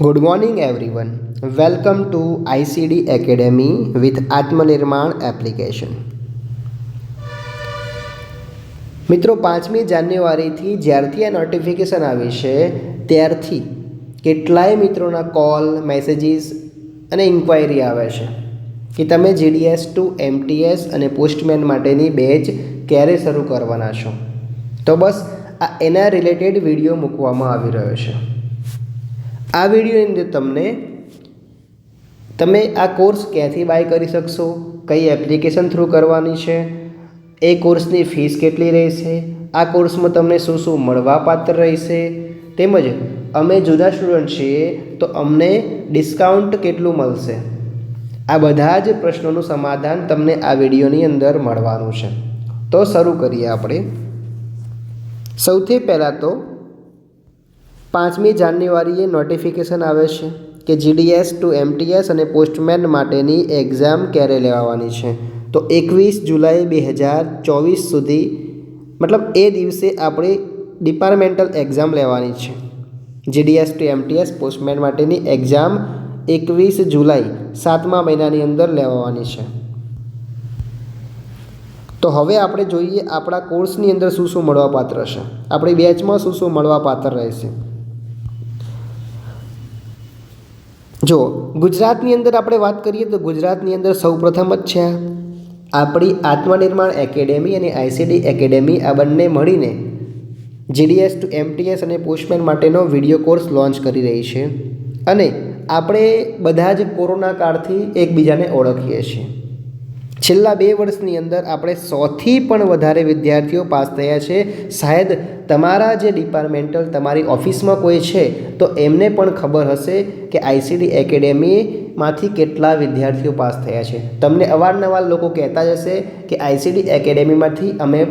Good morning everyone welcome to ICD academy with Atmanirman application મિત્રો, પાંચમી જાન્યુઆરીથી જ્યારથી આ નોટિફિકેશન આવી છે, ત્યારથી કેટલાય મિત્રોના કોલ મેસેજીસ અને ઇન્ક્વાયરી આવે છે કે તમે જીડીએસ ટુ એમટીએસ અને પોસ્ટમેન માટેની બેચ ક્યારે શરૂ કરવાના છો? તો બસ, આ એના રિલેટેડ વીડિયો મૂકવામાં આવી રહ્યો છે. આ વિડીયોની અંદર તમને તમે આ કોર્સ ક્યાંથી બાય કરી શકશો? કઈ એપ્લિકેશન થ્રુ કરવાની છે? એ કોર્સની ફીસ કેટલી રહેશે? આ કોર્સમાં તમને શું શું મળવાપાત્ર રહેશે? તેમજ અમે જુદા સ્ટુડન્ટ છીએ, તો અમને ડિસ્કાઉન્ટ કેટલું મળશે? આ બધા જ પ્રશ્નોનું સમાધાન તમને આ વિડીયોની અંદર મળવાનું છે. તો શરૂ કરીએ આપણે. સૌથી પહેલાં તો પાંચમી જાન્યુઆરીએ નોટિફિકેશન આવે છે કે જીડીએસ ટુ એમટીએસ અને પોસ્ટમેન માટેની એક્ઝામ ક્યારે લેવાની છે? તો એકવીસ જુલાઈ બે હજાર ચોવીસ સુધી, મતલબ એ દિવસે આપણે ડિપાર્ટમેન્ટલ એક્ઝામ લેવાની છે. જીડીએસ ટુ એમટીએસ પોસ્ટમેન માટેની એક્ઝામ એકવીસ જુલાઈ સાતમા મહિનાની અંદર લેવાની છે. તો હવે આપણે જોઈએ આપણા કોર્સની અંદર શું શું મળવાપાત્ર છે. આપણી બેચમાં શું શું મળવાપાત્ર રહેશે. જો ગુજરાતની અંદર આપણે વાત કરીએ તો ગુજરાતની અંદર સૌપ્રથમ જ છે આપણી આત્મનિર્માણ એકેડેમી અને આઈસીડી એકેડેમી આ બંને મળીને જીડીએસ ટુ એમટીએસ અને પોસ્ટમેન માટેનો વીડિયો કોર્સ લોન્ચ કરી રહી છે. અને આપણે બધા જ કોરોના કાળથી એકબીજાને ઓળખીએ છીએ. છેલ્લા બે વર્ષની અંદર આપણે સોથી પણ વધારે વિદ્યાર્થીઓ પાસ થયા છે. શાયદ તમારા જે ડિપાર્ટમેન્ટલ તમારી ઓફિસમાં કોઈ છે, તો એમને પણ ખબર હશે કે આઈસીડી એકેડેમીમાંથી કેટલા વિદ્યાર્થીઓ પાસ થયા છે. તમને અવારનવાર લોકો કહેતા જ હશે કે આઈસીડી એકેડેમીમાંથી અમે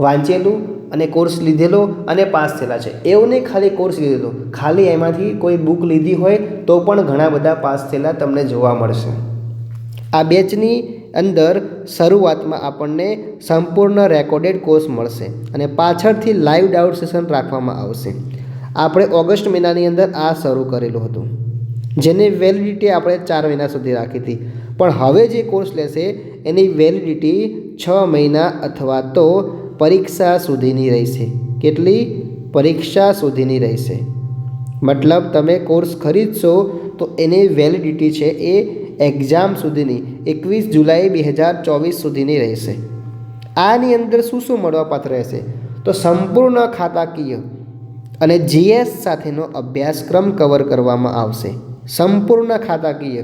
વાંચેલું અને કોર્સ લીધેલો અને પાસ થયેલા છે. એવું નહીં ખાલી કોર્સ લીધેલો. ખાલી એમાંથી કોઈ બુક લીધી હોય તો પણ ઘણા બધા પાસ થયેલા તમને જોવા મળશે. આ બેચની અંદર શરૂઆતમાં આપણને સંપૂર્ણ રેકોર્ડેડ કોર્સ મળશે અને પાછળથી લાઈવ ડાઉટ સેશન રાખવામાં આવશે. આપણે ઓગસ્ટ મહિનાની અંદર આ શરૂ કરેલું હતું, જેની વેલિડિટી આપણે ચાર મહિના સુધી રાખી હતી. પણ હવે જે કોર્સ લેશે, એની વેલિડિટી છ મહિના અથવા તો પરીક્ષા સુધીની રહેશે. કેટલી? પરીક્ષા સુધીની રહેશે. મતલબ, તમે કોર્સ ખરીદશો તો એની વેલિડિટી છે એ એક્ઝામ સુધીની એકવીસ જુલાઈ બે હજાર ચોવીસ સુધીની રહેશે. આની અંદર શું શું મળવાપાત્ર રહેશે? તો સંપૂર્ણ ખાતાકીય અને જીએસ સાથેનો અભ્યાસક્રમ કવર કરવામાં આવશે. સંપૂર્ણ ખાતાકીય.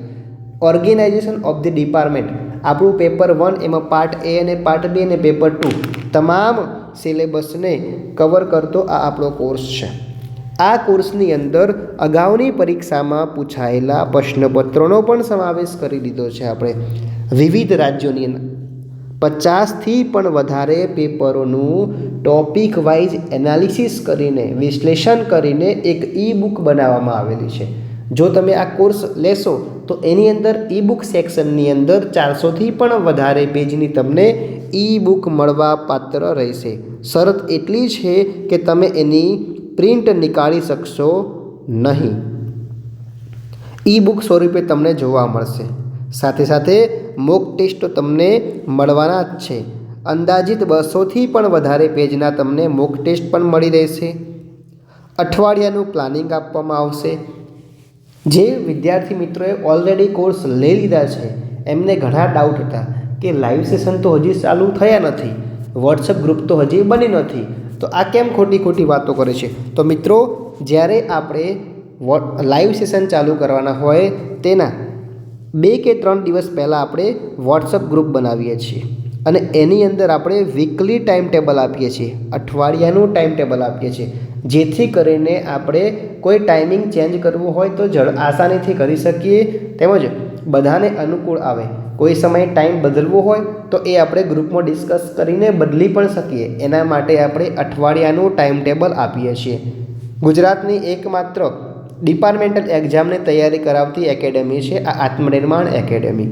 ઓર્ગેનાઇઝેશન ઓફ ધી ડિપાર્ટમેન્ટ આપણું પેપર વન એમાં પાર્ટ એ અને પાર્ટ બી અને પેપર ટુ તમામ સિલેબસને કવર કરતો આ આપણો કોર્સ છે. આ કોર્સની અંદર અગાઉની પરીક્ષામાં પૂછાયેલા પ્રશ્નપત્રોનો પણ સમાવેશ કરી દીધો છે આપણે. વિવિધ રાજ્યોની પચાસથી પણ વધારે પેપરોનું ટોપિક વાઇઝ એનાલિસિસ કરીને, વિશ્લેષણ કરીને એક ઈ બુક બનાવવામાં આવેલી છે. જો તમે આ કોર્સ લેશો, તો એની અંદર ઈ બુક સેક્શનની અંદર ચારસોથી પણ વધારે પેજની તમને ઈ બુક મળવા પાત્ર રહેશે. શરત એટલી છે કે તમે એની પ્રિન્ટ નીકાળી શકશો નહીં. ઈ બુક સ્વરૂપે તમને જોવા મળશે. સાથે સાથે મોક ટેસ્ટ તમને મળવાના જ છે. અંદાજિત બસોથી પણ વધારે પેજના તમને મોક ટેસ્ટ પણ મળી રહેશે. અઠવાડિયાનું પ્લાનિંગ આપવામાં આવશે. જે વિદ્યાર્થી મિત્રોએ ઓલરેડી કોર્સ લઈ લીધા છે, એમને ઘણા ડાઉટ હતા કે લાઈવ સેશન તો હજી ચાલુ થયા નથી. વોટ્સઅપ ગ્રુપ તો હજી બની નથી. તો આ કેમ ખોટી ખોટી વાતો કરે છે? તો મિત્રો, જ્યારે આપણે લાઈવ સેશન ચાલુ કરવાના હોય, તેના બે કે ત્રણ દિવસ પહેલાં આપણે વોટ્સઅપ ગ્રુપ બનાવીએ છીએ. અને એની અંદર આપણે વીકલી ટાઈમ ટેબલ આપીએ છીએ. અઠવાડિયાનું ટાઈમ ટેબલ આપીએ છીએ. જેથી કરીને આપણે કોઈ ટાઈમિંગ ચેન્જ કરવું હોય તો જળ, આસાનીથી કરી શકીએ. તેમજ બધાને અનુકૂળ આવે. કોઈ સમયે ટાઈમ બદલવો હોય તો એ આપણે ગ્રુપમાં ડિસ્કસ કરીને બદલી પણ શકીએ. એના માટે આપણે અઠવાડિયાનું ટાઈમ ટેબલ આપીએ છીએ. ગુજરાતની એકમાત્ર ડિપાર્ટમેન્ટલ એક્ઝામની તૈયારી કરાવતી એકેડેમી છે, આ આત્મનિર્માણ એકેડેમી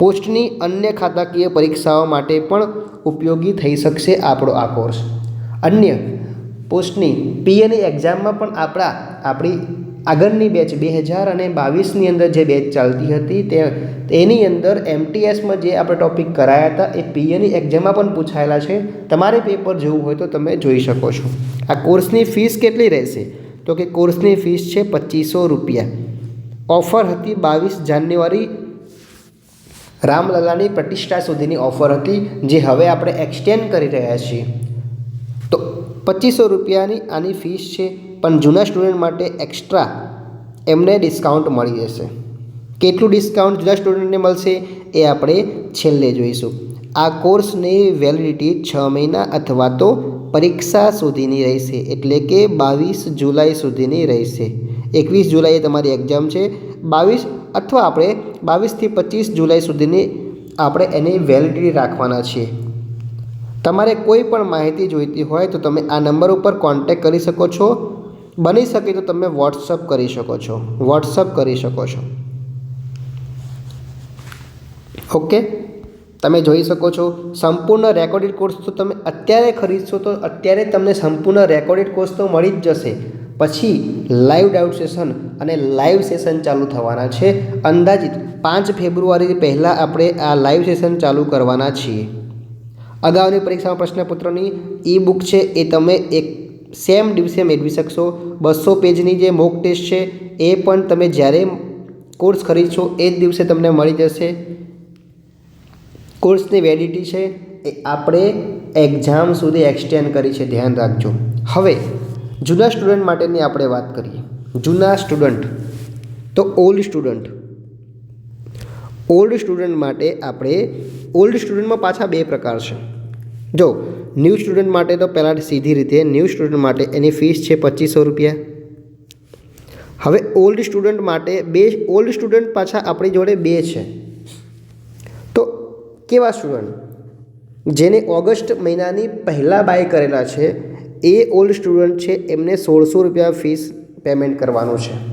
પોસ્ટની અન્ય ખાતાકીય પરીક્ષાઓ માટે પણ ઉપયોગી થઈ શકશે આપણો આ કોર્સ અન્ય, પોસ્ટની પીએની એક્ઝામમાં પણ આપણા, આપણી આગળની બેચ બે હજાર અને બાવીસની અંદર જે બેચ ચાલતી હતી તે તેની અંદર એમટીએસમાં જે આપણે ટૉપિક કરાયા હતા, એ પીએની એક્ઝામમાં પણ પૂછાયેલા છે. તમારે પેપર જોવું હોય તો તમે જોઈ શકો છો. આ કોર્સની ફીસ કેટલી રહેશે? તો કે કોર્સની ફીસ છે પચીસો રૂપિયા. ઓફર હતી બાવીસ જાન્યુઆરી રામલલાની પ્રતિષ્ઠા સુધીની ઓફર હતી, જે હવે આપણે એક્સટેન્ડ કરી રહ્યા છીએ. તો પચીસો રૂપિયાની આની ફીસ છે પણ જૂના સ્ટુડન્ટ માટે એક્સ્ટ્રા એમને ડિસ્કાઉન્ટ મળી જશે. કેટલું ડિસ્કાઉન્ટ જૂના સ્ટુડન્ટને મળશે એ આપણે છેલ્લે જોઈશું. આ કોર્સની વેલિડિટી છ મહિના અથવા તો પરીક્ષા સુધીની રહેશે, એટલે કે બાવીસ જુલાઈ સુધીની રહેશે. એકવીસ જુલાઈએ તમારી એક્ઝામ છે. બાવીસ અથવા આપણે બાવીસથી પચીસ જુલાઈ સુધીની આપણે એની વેલિડિટી રાખવાના છીએ. તમારે કોઈ પણ માહિતી જોઈતી હોય તો તમે આ નંબર ઉપર કોન્ટેક કરી શકો છો. બની શકે તો તમે વોટ્સઅપ કરી શકો છો. વોટ્સઅપ કરી શકો છો. ઓકે તમે જોઈ શકો છો, સંપૂર્ણ રેકોર્ડેડ કોર્સ તો તમે અત્યારે ખરીદશો તો અત્યારે તમને સંપૂર્ણ રેકોર્ડેડ કોર્સ તો મળી જ જશે. પછી લાઈવ ડાઉટ સેશન અને લાઈવ સેશન ચાલુ થવાના છે. અંદાજિત પાંચ ફેબ્રુઆરી પહેલાં આપણે આ લાઈવ સેશન ચાલુ કરવાના છીએ. અગાઉની પરીક્ષામાં પ્રશ્નપત્રની ઈ બુક છે એ તમે એક સેમ દિવસે મેળવી શકશો. બસો પેજની જે મોક ટેસ્ટ છે, એ પણ તમે જ્યારે કોર્સ ખરીદશો, એ જ દિવસે તમને મળી જશે. કોર્સની વેલિડિટી છે, એ આપણે એક્ઝામ સુધી એક્સટેન્ડ કરી છે, ધ્યાન રાખજો. હવે, જૂના સ્ટુડન્ટ માટેની આપણે વાત કરીએ. જૂના સ્ટુડન્ટ તો ઓલ્ડ સ્ટુડન્ટ ઓલ્ડ સ્ટુડન્ટ માટે આપણે ઓલ્ડ સ્ટુડન્ટમાં પાછા બે પ્રકાર છે. જો ન્યૂ સ્ટુડન્ટ માટે તો પહેલાં સીધી રીતે ન્યૂ સ્ટુડન્ટ માટે એની ફીસ છે પચીસો રૂપિયા. હવે ઓલ્ડ સ્ટુડન્ટ માટે બે ઓલ્ડ સ્ટુડન્ટ પાછા આપણી જોડે બે છે. તો કેવા સ્ટુડન્ટ? જેને ઓગસ્ટ મહિનાની પહેલાં બાય કરેલા છે, એ ઓલ્ડ સ્ટુડન્ટ છે, એમને સોળસો રૂપિયા ફીસ પેમેન્ટ કરવાનું છે.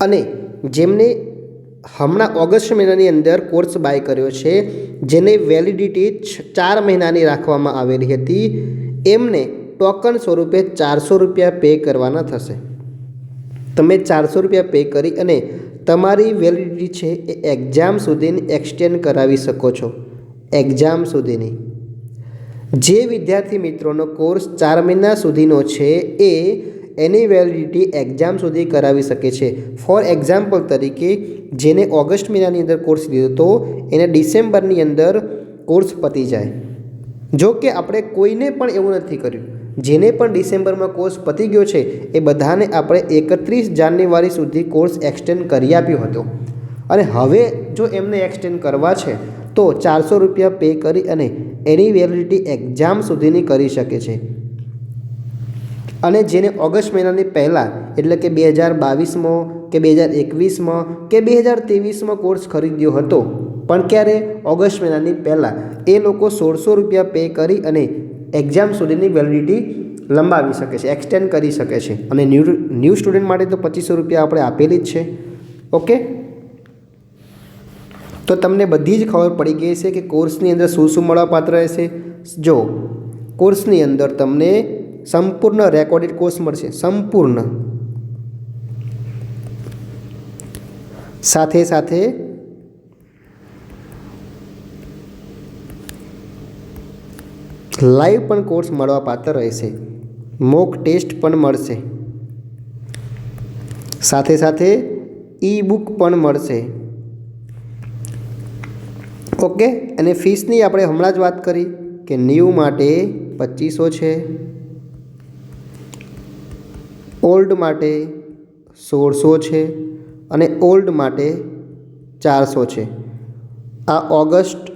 અને જેમને હમણાં ઓગસ્ટ મહિનાની અંદર કોર્સ બાય કર્યો છે, જેને વેલિડિટી ચાર મહિનાની રાખવામાં આવેલી હતી. એમને ટોકન સ્વરૂપે ચારસો રૂપિયા પે કરવાના થશે. તમે ચારસો રૂપિયા પે કરી અને તમારી વેલિડિટી છે એ એક્ઝામ સુધીની એક્સટેન્ડ કરાવી શકો છો. એક્ઝામ સુધીની. જે વિદ્યાર્થી મિત્રોનો કોર્સ ચાર મહિના સુધીનો છે એ એની વેલિડિટી એક્ઝામ સુધી કરાવી શકે છે. ફોર એક્ઝામ્પલ તરીકે, જેને ઓગસ્ટ મહિનાની અંદર કોર્સ લીધો હતો એને ડિસેમ્બરની અંદર કોર્સ પતી જાય. જો કે આપણે કોઈને પણ એવું નથી કર્યું. જેને પણ ડિસેમ્બરમાં કોર્સ પતી ગયો છે, એ બધાને આપણે એકત્રીસ જાન્યુઆરી સુધી કોર્સ એક્સટેન્ડ કરી આપ્યો હતો. અને હવે જો એમને એક્સટેન્ડ કરવા છે, તો ચારસો રૂપિયા પે કરી અને એની વેલિડિટી એક્ઝામ સુધીની કરી શકે છે. અને જેને ઓગસ્ટ મહિનાની પહેલાં, એટલે કે બે હજાર બાવીસમાં કે બે હજાર એકવીસમાં કે બે હજાર ત્રેવીસમાં કોર્સ ખરીદ્યો હતો. પણ ક્યારે? ઓગસ્ટ મહિનાની પહેલાં. એ લોકો સોળસો રૂપિયા પે કરી અને એક્ઝામ સુધીની વેલિડિટી લંબાવી શકે છે, એક્સટેન્ડ કરી શકે છે. અને ન્યૂ ન્યૂ સ્ટુડન્ટ માટે તો પચીસો રૂપિયા આપણે આપેલી જ છે. ઓકે? તો તમને બધી જ ખબર પડી ગઈ છે કે કોર્સની અંદર શું શું મળવાપાત્ર રહેશે જો, કોર્સની અંદર તમને સંપૂર્ણ રેકોર્ડેડ કોર્સ મળશે. સંપૂર્ણ. સાથે સાથે લાઈવ પણ કોર્સ મળવા પાત્ર રહેશે. મોક ટેસ્ટ પણ મળશે. સાથે સાથે ઈ બુક પણ મળશે. ઓકે અને ફીસની આપણે હમણાં જ વાત કરી કે ન્યૂ માટે પચીસો છે. ઓલ્ડ માટે સોળસો છે અને ઓલ્ડ માટે ચારસો છે. આ ઓગસ્ટ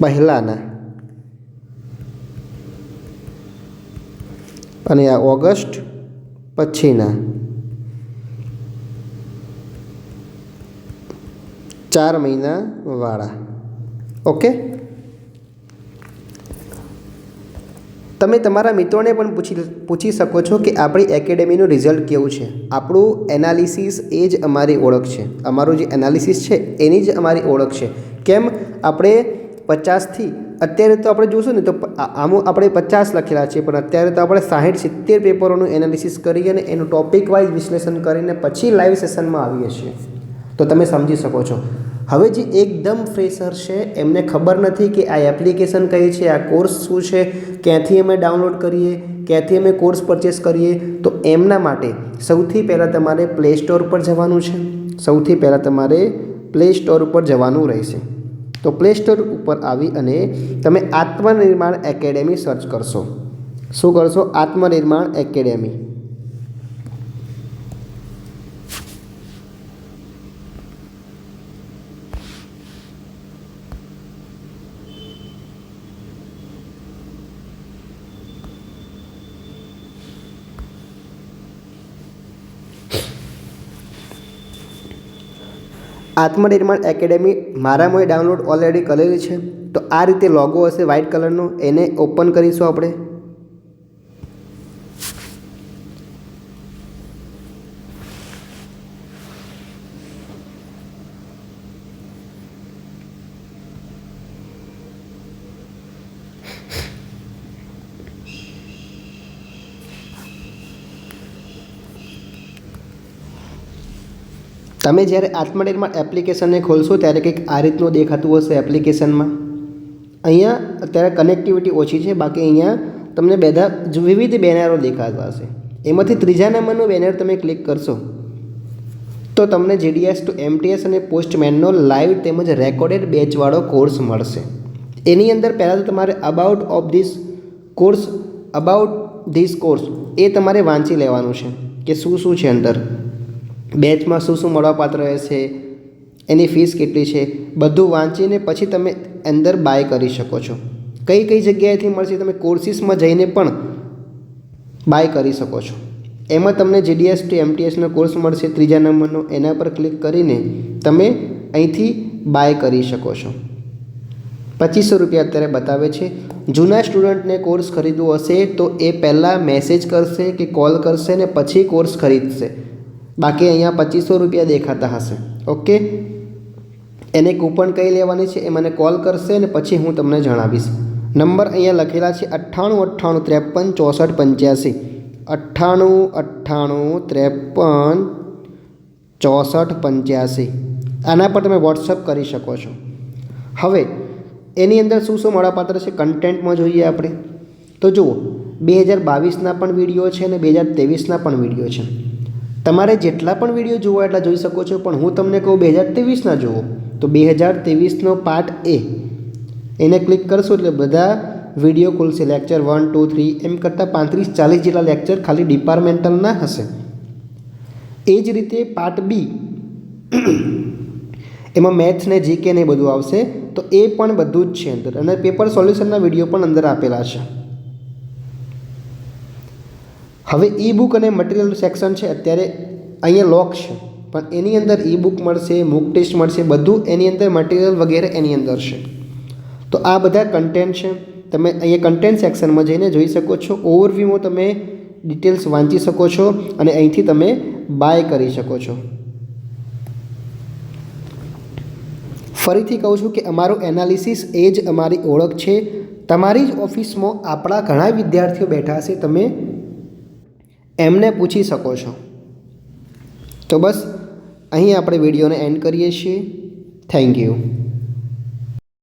પહેલાંના. અને આ ઓગસ્ટ પછીના. ચાર મહિનાવાળા ઓકે? તમે તમારા મિત્રોને પણ પૂછી પૂછી શકો છો કે આપણી એકેડેમીનું રિઝલ્ટ કેવું છે. આપણું એનાલિસિસ એ જ અમારી ઓળખ છે. અમારું જે એનાલિસિસ છે, એની જ અમારી ઓળખ છે. કેમ? આપણે પચાસથી, અત્યારે તો આપણે જોશું ને તો આમાં આપણે પચાસ લખેલા છે, પણ અત્યારે તો આપણે સાહીઠ સિત્તેર પેપરોનું એનાલિસિસ કરી અને એનું ટોપિક વાઇઝ વિશ્લેષણ કરીને પછી લાઈવ સેશનમાં આવીએ છીએ. તો તમે સમજી શકો છો. હવે જે એકદમ ફ્રેશર છે, એમને ખબર નથી કે આ એપ્લિકેશન કઈ છે, આ કોર્સ શું છે, ક્યાંથી અમે ડાઉનલોડ કરીએ, ક્યાંથી અમે કોર્સ પરચેસ કરીએ, તો એમના માટે સૌથી પહેલાં તમારે પ્લે સ્ટોર પર જવાનું છે. સૌથી પહેલાં તમારે પ્લે સ્ટોર ઉપર જવાનું રહેશે. તો પ્લે સ્ટોર ઉપર આવી અને તમે આત્મનિર્માણ એકેડેમી સર્ચ કરશો. શું કરશો? આત્મનિર્માણ એકેડેમી. આત્મનિર્માણ એકેડેમી મારા મોએ ડાઉનલોડ ઓલરેડી કરેલી છે. તો આ રીતે લોગો હશે વ્હાઇટ કલરનો એને ઓપન કરીશું આપણે. તમે જ્યારે આત્મનિર્માણ એપ્લિકેશનને ખોલશો ત્યારે કંઈક આ રીતનું દેખાતું હશે એપ્લિકેશનમાં. અહીંયા અત્યારે કનેક્ટિવિટી ઓછી છે, બાકી અહીંયા તમને બધા જ વિવિધ બેનરો દેખાતા હશે. એમાંથી ત્રીજા નંબરનું બેનર તમે ક્લિક કરશો, તો તમને જીડીએસ ટુ એમટીએસ અને પોસ્ટમેનનો લાઈવ તેમજ રેકોર્ડેડ બેચવાળો કોર્સ મળશે. એની અંદર પહેલાં તો તમારે about of this course about this course એ તમારે વાંચી લેવાનું છે કે શું શું છે અંદર. બેચમાં શું શું મળવાપાત્ર રહેશે એની ફીસ કેટલી છે, બધું વાંચીને પછી તમે અંદર બાય કરી શકો છો. કઈ કઈ જગ્યાએથી મળશે તમે કોર્સિસમાં જઈને પણ બાય કરી શકો છો. એમાં તમને જીડીએસટી એમટીએસનો કોર્સ મળશે ત્રીજા નંબરનો, એના પર ક્લિક કરીને તમે અહીંથી બાય કરી શકો છો. પચીસો રૂપિયા અત્યારે બતાવે છે. જૂના સ્ટુડન્ટને કોર્સ ખરીદવો હશે તો એ પહેલાં મેસેજ કરશે કે કોલ કરશે ને પછી કોર્સ ખરીદશે. બાકી અહીંયા પચીસો રૂપિયા દેખાતા હશે. ઓકે એને કૂપન કઈ લેવાની છે એ મને કોલ કરશે અને પછી હું તમને જણાવીશ. નંબર અહીંયા લખેલા છે અઠ્ઠાણું અઠ્ઠાણું, ત્રેપન, ચોસઠ, પંચ્યાસી. અઠ્ઠાણું અઠ્ઠાણું, ત્રેપન, ચોસઠ, પંચ્યાસી. આના પર તમે વોટ્સઅપ કરી શકો છો. હવે, એની અંદર શું શું મળાપાત્ર છે કન્ટેન્ટમાં જોઈએ આપણે? તો જુઓ, બે હજાર બાવીસના પણ વીડિયો છે અને બે હજાર ત્રેવીસના પણ વીડિયો છે. તમારે જેટલા પણ વીડિયો જોવો એટલા જોઈ શકો છો, પણ હું તમને કહું બે હજાર ત્રેવીસના જુઓ તો બે હજાર ત્રેવીસનો પાર્ટ એ. એને ક્લિક કરશો એટલે બધા વીડિયો ખુલશે. લેક્ચર વન ટુ થ્રી એમ કરતાં પાંત્રીસ, ચાલીસ જેટલા લેક્ચર ખાલી ડિપાર્ટમેન્ટલના હશે. એ જ રીતે પાર્ટ બી. એમાં મેથ્સ ને જીકે ને બધું આવશે, તો એ પણ બધું જ છે અંદર. અને પેપર સોલ્યુશનના વીડિયો પણ અંદર આપેલા છે. હવે ઈ બુક અને મટીરિયલ સેક્શન છે, અત્યારે અહીંયા લોક છે. પણ એની અંદર ઈ બુક મળશે મુક ટેસ્ટ મળશે, બધું એની અંદર મટીરિયલ વગેરે એની અંદર છે. તો આ બધા કન્ટેન્ટ છે. તમે અહીંયા કન્ટેન્ટ સેક્શનમાં જઈને જોઈ શકો છો. ઓવરવ્યૂમાં તમે ડિટેલ્સ વાંચી શકો છો અને અહીંથી તમે બાય કરી શકો છો. ફરીથી કહું છું કે અમારું એનાલિસિસ એ જ અમારી ઓળખ છે. તમારી જ ઓફિસમાં આપણા ઘણા વિદ્યાર્થીઓ બેઠા છે તમે એમને પૂછી શકો છો. તો બસ અહીં આપણે વિડીયોને એન્ડ કરીએ છીએ. Thank you